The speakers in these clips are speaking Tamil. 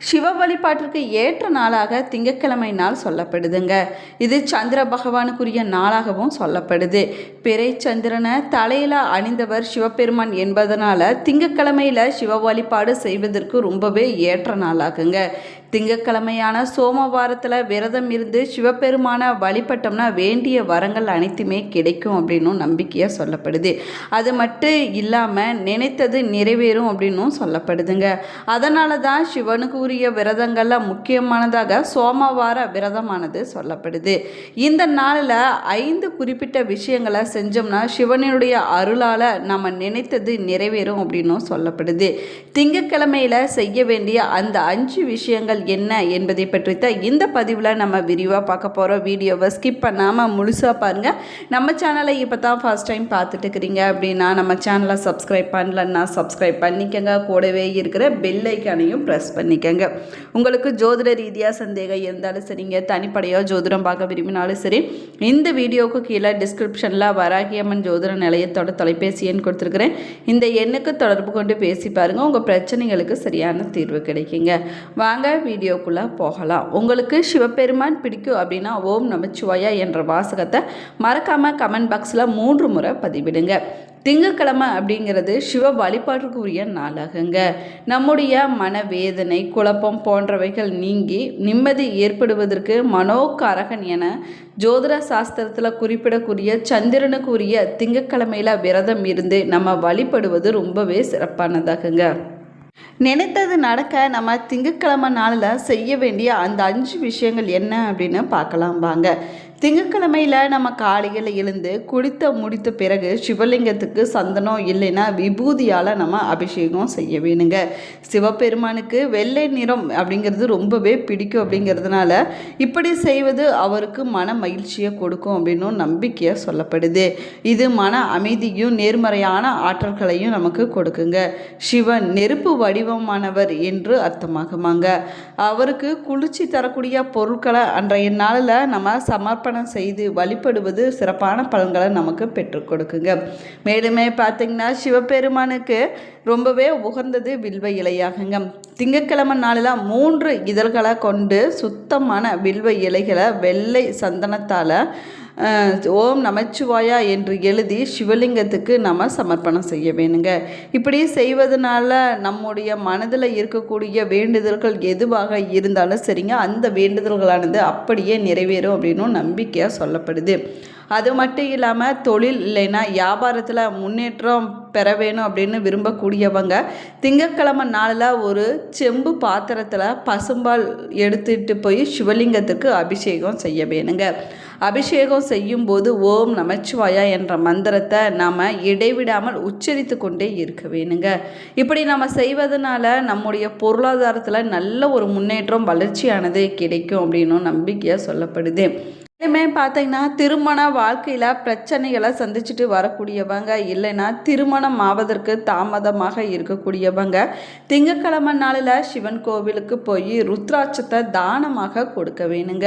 சிவ வழிபாட்டிற்கு ஏற்ற நாளாக திங்கக்கிழமை நாள் சொல்லப்படுதுங்க. இது சந்திர பகவானுக்குரிய நாளாகவும் சொல்லப்படுது. பிறை சந்திரனை தலையில் அணிந்தவர் சிவபெருமான் என்பதனால திங்கக்கிழமையில் சிவ வழிபாடு செய்வதற்கு ரொம்பவே ஏற்ற நாளாகுங்க. திங்கட்கிழமையான சோமவாரத்தில் விரதம் இருந்து சிவபெருமானை வழிபட்டோம்னா வேண்டிய வரங்கள் அனைத்துமே கிடைக்கும் அப்படின்னும் நம்பிக்கையாக சொல்லப்படுது. அது மட்டும் இல்லாமல் நினைத்தது நிறைவேறும் அப்படின்னும் சொல்லப்படுதுங்க. அதனால தான் சிவனுக்கு உரிய விரதங்களில் முக்கியமானதாக சோமவார விரதமானது சொல்லப்படுது. இந்த நாளில் ஐந்து குறிப்பிட்ட விஷயங்களை செஞ்சோம்னா சிவனுடைய அருளால் நம்ம நினைத்தது நிறைவேறும் அப்படின்னும் சொல்லப்படுது. திங்கட்கிழமையில் செய்ய வேண்டிய அந்த அஞ்சு விஷயங்கள் என்ன என்பதை பற்றி தான் இந்த பதிவில் நம்ம விரிவாக பார்க்க போகிறோம் வீடியோவை ஸ்கிப் பண்ணாமல் முழுசாக பாருங்கள் நம்ம சேனலை இப்போ தான் ஃபஸ்ட் டைம் பார்த்துட்டு இருக்கிறீங்க அப்படின்னா நம்ம சேனலை சப்ஸ்கிரைப் பண்ணலன்னா சப்ஸ்கிரைப் பண்ணிக்கங்க. கூடவே இருக்கிற பெல் ஐக்கானையும் ப்ரெஸ் பண்ணிக்கங்க. உங்களுக்கு ஜோதிட ரீதியாக சந்தேகம் இருந்தாலும் சரிங்க தனிப்படையாக ஜோதிடம் பார்க்க விரும்பினாலும் சரி இந்த வீடியோவுக்கு கீழே டிஸ்கிரிப்ஷனில் வராகியம்மன் ஜோதிட நிலையத்தோட தொலைபேசி எண் கொடுத்துருக்குறேன். இந்த எண்ணுக்கு தொடர்பு கொண்டு பேசி பாருங்கள் உங்கள் பிரச்சனைகளுக்கு சரியான தீர்வு கிடைக்குங்க. வாங்க வீடியோக்குள்ளே போகலாம். உங்களுக்கு சிவபெருமான் பிடிக்கும் அப்படின்னா ஓம் நமச்சிவாயா என்ற வாசகத்தை மறக்காமல் கமெண்ட் பாக்ஸில் மூன்று முறை பதிவிடுங்க. திங்கக்கிழமை அப்படிங்கிறது சிவ வழிபாட்டுக்குரிய நாளாகுங்க. நம்முடைய மனவேதனை குழப்பம் போன்றவைகள் நீங்கி நிம்மதி ஏற்படுவதற்கு மனோகாரகன் என ஜோதிட சாஸ்திரத்தில் குறிப்பிடக்கூடிய சந்திரனுக்குரிய திங்கக்கிழமையில் விரதம் இருந்து நம்ம வழிபடுவது ரொம்பவே சிறப்பானதாகுங்க. நினைத்தது நடக்க நம்ம திங்கட்கிழமை நாளில் செய்ய வேண்டிய அந்த அஞ்சு விஷயங்கள் என்ன அப்படின்னு பார்க்கலாம் வாங்க. திங்கக்கிழமையில் நம்ம காலையில் எழுந்து குளித்த முடித்த பிறகு சிவலிங்கத்துக்கு சந்தனம் இல்லைன்னா விபூதியால் நம்ம அபிஷேகம் செய்ய வேணுங்க. சிவபெருமானுக்கு வெள்ளை நிறம் அப்படிங்கிறது ரொம்பவே பிடிக்கும் அப்படிங்கிறதுனால இப்படி செய்வது அவருக்கு மன மகிழ்ச்சியை கொடுக்கும் அப்படின்னும் நம்பிக்கையாக சொல்லப்படுது. இது மன அமைதியும் நேர்மறையான ஆற்றல்களையும் நமக்கு கொடுக்குங்க. சிவன் நெருப்பு வடிவமானவர் என்று அர்த்தமாகுமாங்க. அவருக்கு குளிர்ச்சி தரக்கூடிய பொருட்களை அன்றைய நாளில் நம்ம சமர்ப்ப அர்ப்பணம் செய்து வழிபடுவது சிறப்பான பலன்களை நமக்கு பெற்றுக் கொடுக்குங்க. மேலுமே பார்த்திங்கன்னா சிவபெருமானுக்கு ரொம்பவே உகந்தது வில்வ இலையாகுங்க. திங்கக்கிழமை நாளில் மூன்று இதழ்களை கொண்டு சுத்தமான வில்வ இலைகளை வெள்ளை சந்தனத்தால் ஓம் நமச்சிவாயா என்று எழுதி சிவலிங்கத்துக்கு நம்ம சமர்ப்பணம் செய்ய வேணுங்க. இப்படி செய்வதனால நம்முடைய மனதில் இருக்கக்கூடிய வேண்டுதல்கள் எதுவாக இருந்தாலும் சரிங்க அந்த வேண்டுதல்களானது அப்படியே நிறைவேறும் அப்படின்னும் நம்பிக்கையாக சொல்லப்படுது. அது மட்டும் இல்லாமல் தொழில் இல்லைன்னா வியாபாரத்தில் முன்னேற்றம் பெற வேணும் அப்படின்னு விரும்பக்கூடியவங்க திங்கக்கிழமை நாளில் ஒரு செம்பு பாத்திரத்தில் பசும்பால் எடுத்துகிட்டு போய் சிவலிங்கத்துக்கு அபிஷேகம் செய்ய வேணுங்க. அபிஷேகம் செய்யும்போது ஓம் நமச்சிவாயா என்ற மந்திரத்தை நாம் இடைவிடாமல் உச்சரித்து கொண்டே இருக்க வேணுங்க. இப்படி நம்ம செய்வதனால நம்முடைய பொருளாதாரத்தில் நல்ல ஒரு முன்னேற்றம் வளர்ச்சியானது கிடைக்கும் அப்படின்னும் நம்பிக்கையாக சொல்லப்படுது. இனிமே பார்த்தீங்கன்னா திருமண வாழ்க்கையில் பிரச்சனைகளை சந்திச்சுட்டு வரக்கூடியவங்க இல்லைன்னா திருமணம் ஆவதற்கு தாமதமாக இருக்கக்கூடியவங்க திங்கக்கிழமை நாளில் சிவன் கோவிலுக்கு போய் ருத்ராட்சத்தை தானமாக கொடுக்க வேணுங்க.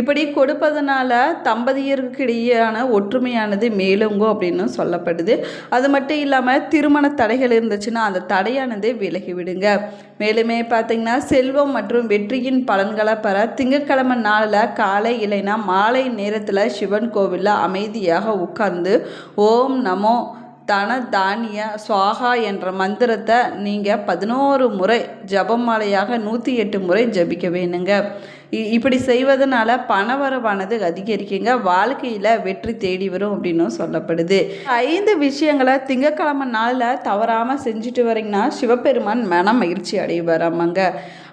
இப்படி கொடுப்பதனால தம்பதியருக்கிடையான ஒற்றுமையானது மேலுங்கும் அப்படின்னு சொல்லப்படுது. அது மட்டும் இல்லாமல் திருமண தடைகள் இருந்துச்சுன்னா அந்த தடையானது விலகி விடுங்க மேலுமே பார்த்தீங்கன்னா செல்வம் மற்றும் வெற்றியின் பலன்களை பெற திங்கக்கிழமை நாளில் காலை இல்லைன்னா மாலை நேரத்தில் சிவன் கோவிலில் அமைதியாக உட்கார்ந்து ஓம் நமோ தன தானிய சுவாகா என்ற மந்திரத்தை நீங்கள் பதினோரு முறை ஜபமாலையாக நூற்றி எட்டு முறை ஜபிக்க வேணுங்க. இப்படி செய்வதனால பணவரவானது அதிகரிக்குங்க. வாழ்க்கையில் வெற்றி தேடி வரும் அப்படின்னும் சொல்லப்படுது. ஐந்து விஷயங்களை திங்கக்கிழமை நாளில் தவறாமல் செஞ்சுட்டு வரீங்கன்னா சிவபெருமான் மன மகிழ்ச்சி அடைவாராமாங்க.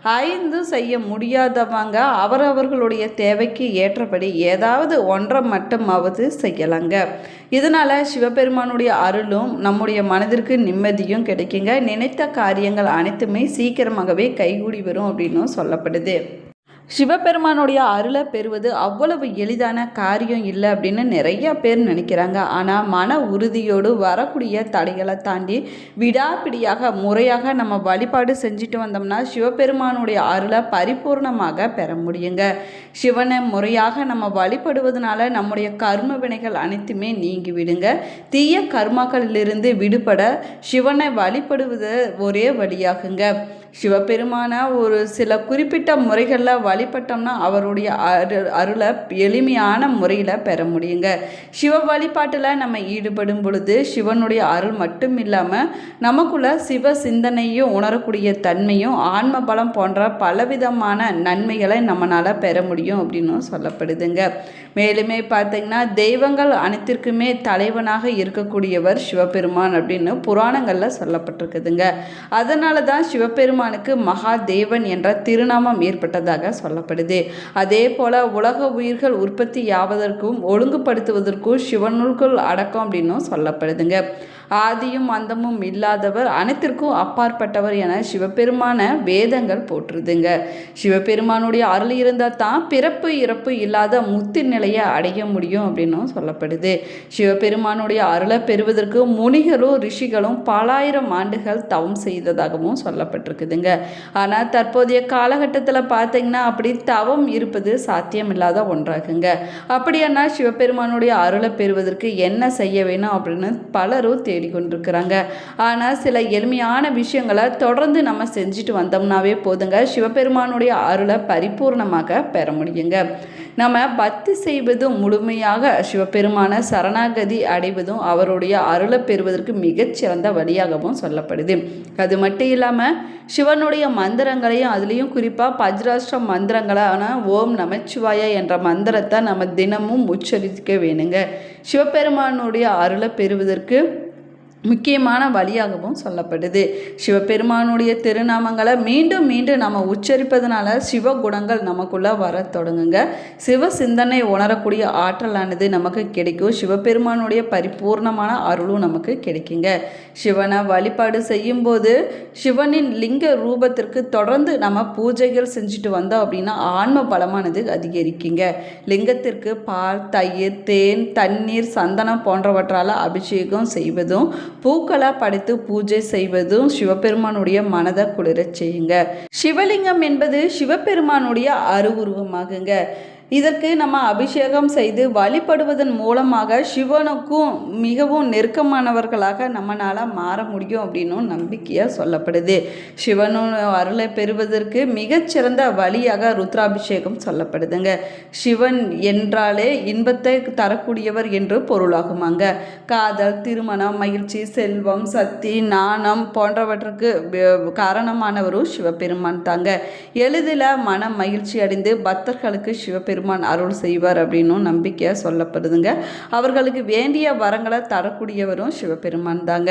ஐந்து செய்ய முடியாதவங்க அவரவர்களுடைய தேவைக்கு ஏற்றபடி ஏதாவது ஒன்றை மட்டுமாவது செய்யலாங்க. இதனால் சிவபெருமானுடைய அருளும் நம்முடைய மனதிற்கு நிம்மதியும் கிடைக்குங்க. நினைத்த காரியங்கள் அனைத்துமே சீக்கிரமாகவே கைகூடி வரும் அப்படின்னும் சொல்லப்படுது. சிவபெருமானுடைய அருளை பெறுவது அவ்வளவு எளிதான காரியம் இல்லை அப்படின்னு நிறைய பேர் நினைக்கிறாங்க. ஆனால் மன உறுதியோடு வரக்கூடிய தடைகளை தாண்டி விடாப்பிடியாக முறையாக நம்ம வழிபாடு செஞ்சுட்டு வந்தோம்னா சிவபெருமானுடைய அருளை பரிபூர்ணமாக பெற முடியுங்க. சிவனை முறையாக நம்ம வழிபடுவதனால நம்முடைய கர்ம வினைகள் அனைத்துமே நீங்கி விடுங்க. தீய கர்மாக்களிலிருந்து விடுபட சிவனை வழிபடுவது ஒரே வழியாகுங்க. சிவபெருமானை ஒரு சில குறிப்பிட்ட முறைகளில் வழிபட்டோம்னா அவருடைய அரு அருளை எளிமையான முறையில் பெற முடியுங்க. சிவ வழிபாட்டில் நம்ம ஈடுபடும் பொழுது சிவனுடைய அருள் மட்டும் இல்லாமல் நமக்குள்ள சிவ சிந்தனையும் உணரக்கூடிய தன்மையும் ஆன்ம பலம் போன்ற பலவிதமான நன்மைகளை நம்மளால் பெற முடியும் அப்படின்னு சொல்லப்படுதுங்க. மேலுமே பார்த்தீங்கன்னா தெய்வங்கள் அனைத்திற்குமே தலைவனாக இருக்கக்கூடியவர் சிவபெருமான் அப்படின்னு புராணங்களில் சொல்லப்பட்டிருக்குதுங்க. அதனால தான் சிவபெருமானுக்கு மகாதேவன் என்ற திருநாமம் ஏற்பட்டதாக சொல்லப்படுது. அதே போல உலக உயிர்கள் உற்பத்தி ஆவதற்கும் ஒழுங்குபடுத்துவதற்கும் சிவனுக்குள் அடக்கம் அப்படின்னும் சொல்லப்படுதுங்க. ஆதியும் அந்தமும் இல்லாதவர் அனைத்திற்கும் அப்பாற்பட்டவர் என சிவபெருமான வேதங்கள் போற்றுதுங்க. சிவபெருமானுடைய அருள் இருந்தால் தான் பிறப்பு இறப்பு இல்லாத முத்தி நிலையை அடைய முடியும் அப்படின்னும் சொல்லப்படுது. சிவபெருமானுடைய அருளை பெறுவதற்கு முனிகளும் ரிஷிகளும் பலாயிரம் ஆண்டுகள் தவம் செய்ததாகவும் சொல்லப்பட்டிருக்குதுங்க. ஆனால் தற்போதைய காலகட்டத்தில் பார்த்தீங்கன்னா அப்படி தவம் இருப்பது சாத்தியமில்லாத ஒன்றாகுங்க. அப்படியானா சிவபெருமானுடைய அருளை பெறுவதற்கு என்ன செய்ய வேணும் அப்படின்னு பலரும் தேடிக்கொண்டிருக்கிறாங்க. ஆனால் சில எளிமையான விஷயங்களை தொடர்ந்து நம்ம செஞ்சுட்டு வந்தோம்னாவே போதுங்க. சிவபெருமானுடைய அருளை பரிபூர்ணமாக பெற முடியுங்க. நம்ம பக்தி செய்வதும் முழுமையாக சிவபெருமான சரணாகதி அடைவதும் அவருடைய அருளை பெறுவதற்கு மிகச்சிறந்த வழியாகவும் சொல்லப்படுது. அது மட்டும் இல்லாமல் சிவனுடைய மந்திரங்களையும் அதுலேயும் குறிப்பாக பஜ்ராஷ்டிர மந்திரங்களான ஓம் நமச்சிவாய என்ற மந்திரத்தை நம்ம தினமும் உச்சரிக்க வேணுங்க. சிவபெருமானுடைய அருளை பெறுவதற்கு முக்கியமான வழியாகவும் சொல்லப்படுது. சிவபெருமானுடைய திருநாமங்களை மீண்டும் மீண்டும் நம்ம உச்சரிப்பதனால சிவகுணங்கள் நமக்குள்ளே வர தொடங்குங்க. சிவ சிந்தனை உணரக்கூடிய ஆற்றலானது நமக்கு கிடைக்கும். சிவபெருமானுடைய பரிபூர்ணமான அருளும் நமக்கு கிடைக்குங்க. சிவனை வழிபாடு செய்யும்போது சிவனின் லிங்க ரூபத்திற்கு தொடர்ந்து நம்ம பூஜைகள் செஞ்சுட்டு வந்தோம் அப்படின்னா ஆன்ம பலமானது அதிகரிக்குங்க. லிங்கத்திற்கு பால் தயிர் தேன் தண்ணீர் சந்தனம் போன்றவற்றால் அபிஷேகம் செய்வதும் பூக்களாக படைத்து பூஜை செய்வதும் சிவபெருமானுடைய மனதை குளிரச் செய்யுங்க. சிவலிங்கம் என்பது சிவபெருமானுடைய அருவுருவமாகுங்க. இதற்கு நம்ம அபிஷேகம் செய்து வழிபடுவதன் மூலமாக சிவனுக்கும் மிகவும் நெருக்கமானவர்களாக நம்மளால் மாற முடியும் அப்படின்னும் நம்பிக்கையாக சொல்லப்படுது. சிவனும் அருளை பெறுவதற்கு மிகச்சிறந்த வழியாக ருத்ராபிஷேகம் சொல்லப்படுதுங்க. சிவன் என்றாலே இன்பத்தை தரக்கூடியவர் என்று பொருளாகுமாங்க. காதல் திருமணம் மகிழ்ச்சி செல்வம் சக்தி நாணம் போன்றவற்றுக்கு காரணமானவரும் சிவபெருமான் தாங்க. எளிதில் மன மகிழ்ச்சி அடைந்து பக்தர்களுக்கு சிவபெருமான் அருள் செய்வார் அப்படின்னும் நம்பிக்கையாக சொல்லப்படுதுங்க. அவர்களுக்கு வேண்டிய வரங்களை தரக்கூடியவரும் சிவபெருமான் தாங்க.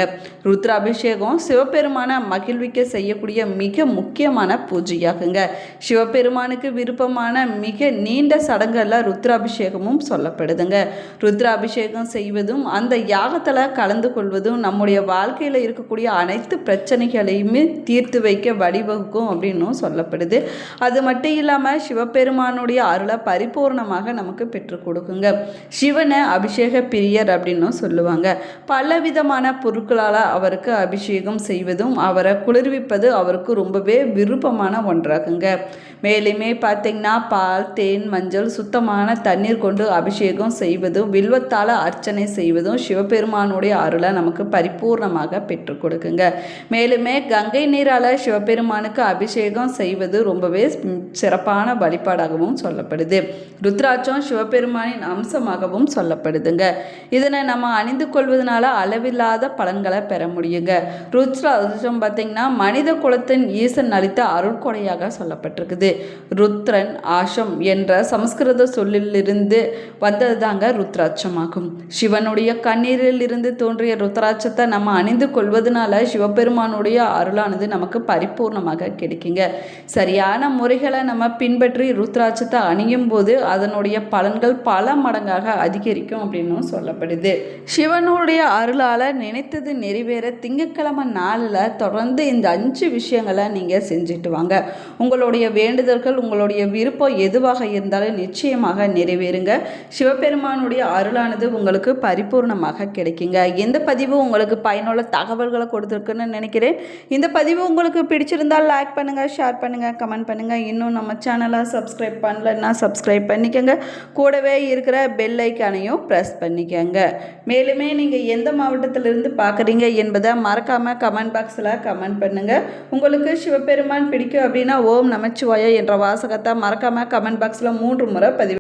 ருத்ராபிஷேகம் சிவபெருமானை மகிழ்விக்க செய்யக்கூடிய மிக முக்கியமான பூஜையாகுங்க. சிவபெருமானுக்கு விருப்பமான மிக நீண்ட சடங்கெல்லாம் ருத்ராபிஷேகமும் சொல்லப்படுதுங்க. ருத்ராபிஷேகம் செய்வதும் அந்த யாகத்தில் கலந்து கொள்வதும் நம்முடைய வாழ்க்கையில் இருக்கக்கூடிய அனைத்து பிரச்சனைகளையுமே தீர்த்து வைக்க வழிவகுக்கும் அப்படின்னும் சொல்லப்படுது. அது மட்டும் இல்லாமல் சிவபெருமானுடைய அருளை பரிபூர்ணமாக நமக்கு பெற்றுக் கொடுக்குங்க. சிவனை அபிஷேக பிரியர் அப்படின்னும் சொல்லுவாங்க. பலவிதமான பொருட்களால் அவருக்கு அபிஷேகம் செய்வதும் அவரை குளிர்விப்பது அவருக்கு ரொம்பவே விருப்பமான ஒன்றாகுங்க. மேலுமே பார்த்தீங்கன்னா பால் தேன் மஞ்சள் சுத்தமான தண்ணீர் கொண்டு அபிஷேகம் செய்வதும் வில்வத்தால் அர்ச்சனை செய்வதும் சிவபெருமானுடைய அருளை நமக்கு பரிபூர்ணமாக பெற்றுக் கொடுக்குங்க. மேலுமே கங்கை நீரால் சிவபெருமானுக்கு அபிஷேகம் செய்வது ரொம்பவே சிறப்பான வழிபாடாகவும் சொல்லப்படுது. ருத்ராட்சம் சிவபெருமானின் அம்சமாகவும் சொல்லப்படுதுங்க. இதனை நம்ம அணிந்து கொள்வதனால அளவில்லாத பலன்களை பெற முடியுங்க. ருத்ராட்சம் பார்த்தீங்கன்னா மனித குலத்தின் ஈசன் அளித்த அருட்கொடையாக சொல்லப்பட்டிருக்குது. ருத்ரன் ஆஷம் என்ற சமஸ்கிருத சொல்லிலிருந்து வந்தது தாங்க ருத்ராட்சமாகும். சிவனுடைய கண்ணீரில் இருந்து தோன்றிய ருத்ராட்சத்தை நம்ம அணிந்து கொள்வதனால சிவபெருமானுடைய அருளானது நமக்கு பரிபூர்ணமாக கிடைக்குங்க. சரியான முறைகளை நம்ம பின்பற்றி ருத்ராட்சத்தை அணியும் போது அதனுடைய பலன்கள் பல மடங்காக அதிகரிக்கும் அப்படின்னும் சொல்லப்படுது. சிவனுடைய அருளால் நினைத்தது நிறைவேற திங்கட்கிழமை நாளில் தொடர்ந்து இந்த அஞ்சு விஷயங்களை நீங்கள் செஞ்சுட்டு வாங்க. உங்களுடைய வேண்டுதல்கள் உங்களுடைய விருப்பம் எதுவாக இருந்தாலும் நிச்சயமாக நிறைவேறுங்க. சிவபெருமானுடைய அருளானது உங்களுக்கு பரிபூர்ணமாக கிடைக்குங்க. இந்த பதிவு உங்களுக்கு பயனுள்ள தகவல்களை கொடுத்துருக்குன்னு நினைக்கிறேன். இந்த பதிவு உங்களுக்கு பிடிச்சிருந்தால் லைக் பண்ணுங்கள் ஷேர் பண்ணுங்கள் கமெண்ட் பண்ணுங்கள் இன்னும் நம்ம சேனலை சப்ஸ்கிரைப் பண்ணலன்னா சப்ஸ்கிரைப் சப்ஸ்கிரைப் பண்ணிக்கோங்க. கூடவே இருக்கிற பெல் ஐக்கானையும் ப்ரெஸ் பண்ணிக்கோங்க. மேலுமே நீங்கள் எந்த மாவட்டத்திலிருந்து பார்க்குறீங்க என்பதை மறக்காமல் கமெண்ட் பாக்ஸில் கமெண்ட் பண்ணுங்கள் உங்களுக்கு சிவபெருமான் பிடிக்கும் அப்படின்னா ஓம் நமச்சிவாய என்ற வாசகத்தை மறக்காமல் கமெண்ட் பாக்ஸில் மூன்று முறை பதிவு